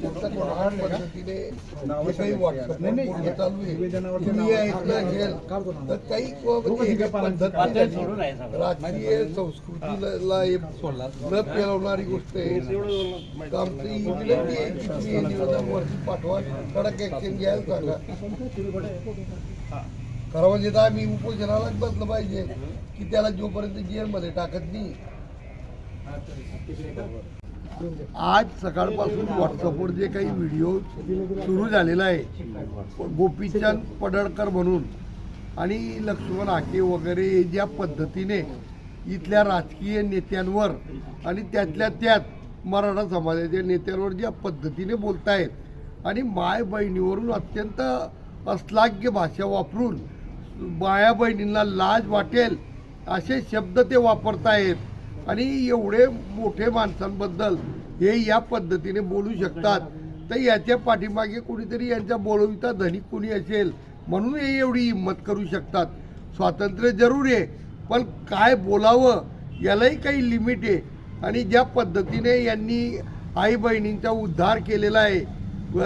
अत्यंत कडक पद्धतीने जे काही व्हॉट्सअपवर बोलणं चालू आहे. तुम्ही ऐकलं असेल तर काही म्हणजे पद्धत राजकीय संस्कृतीला न पेरवणारी गोष्ट आहे. आमची विनंती आहे की तुम्ही हे पाठवा. कडक ऍक्शन घ्यायला सांगा. खरं म्हणजे तर आम्ही उपोषणालाच बसलं पाहिजे की त्याला जोपर्यंत जेलमध्ये टाकत नाही. आज सकाळपासून व्हॉट्सअपवर जे काही व्हिडिओ सुरू झालेला आहे गोपीचंद पडळकर म्हणून आणि लक्ष्मण आके वगैरे ज्या पद्धतीने इथल्या राजकीय नेत्यांवर आणि त्यातल्या त्यात मराठा समाजाच्या नेत्यांवर ज्या पद्धतीने बोलतायत आणि माय बहिणीवरून अत्यंत अस्लाग्य भाषा वापरून माया बहिणींना लाज वाटेल असे शब्द ते वापरतायत. आणि एवढे मोठे माणसांबद्दल हे या पद्धतीने बोलू शकतात. तर याच्या पाठीमागे कोणीतरी यांचा बोलविता धनिक कोणी असेल म्हणून हे एवढी हिंमत करू शकतात. स्वातंत्र्य जरूर आहे पण काय बोलावं यालाही काही लिमिट आहे. आणि ज्या पद्धतीने यांनी आई बहिणींचा उद्धार केलेला आहे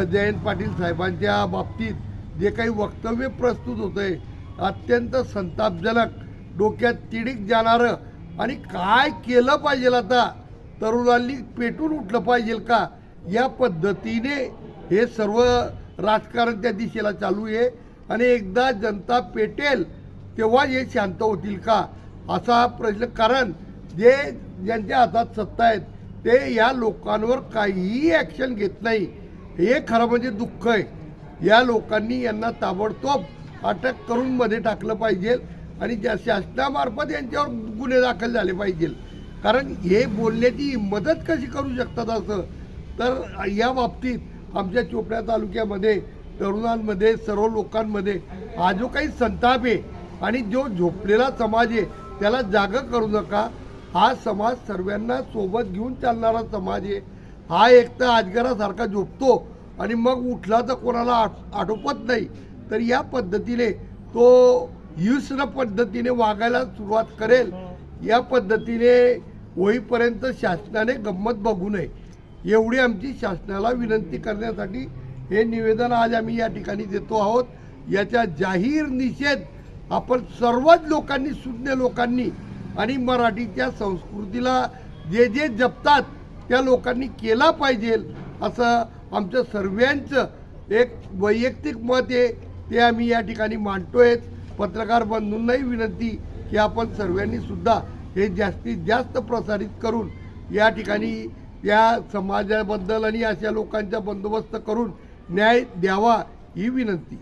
जयंत पाटील साहेबांच्या बाबतीत जे काही वक्तव्य प्रस्तुत होतं आहे अत्यंत संतापजनक डोक्यात तिडीक जाणारं आणि काय केलं पाहिजे आता? तरुणांनी पेटून उठलं पाहिजे का? या पद्धतीने हे सर्व राजकारण त्या दिशेला चालू आहे. आणि एकदा जनता पेटेल तेव्हा हे शांत होतील का? असा प्रश्न. कारण जे ज्यांच्या हातात सत्ता आहेत ते या लोकांवर काहीही ॲक्शन घेत नाही. हे खरं म्हणजे दुःख आहे. या लोकांनी यांना ताबडतोब अटक करून मध्ये टाकलं पाहिजे. आणि ज्या शासनामार्फत यांच्यावर गुन्हे दाखल झाले पाहिजे. कारण हे बोलण्याची मदत कशी करू शकतात असं? तर या बाबतीत आमच्या चोपड्या तालुक्यामध्ये तरुणांमध्ये सर्व लोकांमध्ये हा जो काही संताप आहे आणि जो झोपलेला समाज आहे त्याला जाग करू नका. हा समाज सर्वांना सोबत घेऊन चालणारा समाज आहे. हा एक तर अजगरासारखा झोपतो आणि मग उठला तर कोणाला आठ आटोपत नाही. तर या पद्धतीने तो हिंस्र पद्धतीने वागायला सुरुवात करेल. या पद्धतीने होईपर्यंत शासनाने गंमत बघू नये. एवढी आमची शासनाला विनंती करण्यासाठी हे निवेदन आज आम्ही या ठिकाणी देतो आहोत. याचा जाहीर निषेध आपण सर्वच लोकांनी सुज्ञ लोकांनी आणि मराठीच्या संस्कृतीला जे जे जपतात त्या लोकांनी केला पाहिजे असं आमचं सर्वांचं एक वैयक्तिक मत आहे. ते आम्ही या ठिकाणी मांडतोय पत्रकार बंधूंनाही विनंती की आपण सर्वांनी सुद्धा हे जास्तीत जास्त प्रसारित करून या ठिकाणी या समाजाबद्दल आणि अशा लोकांचा बंदोबस्त करून न्याय द्यावा ही विनंती.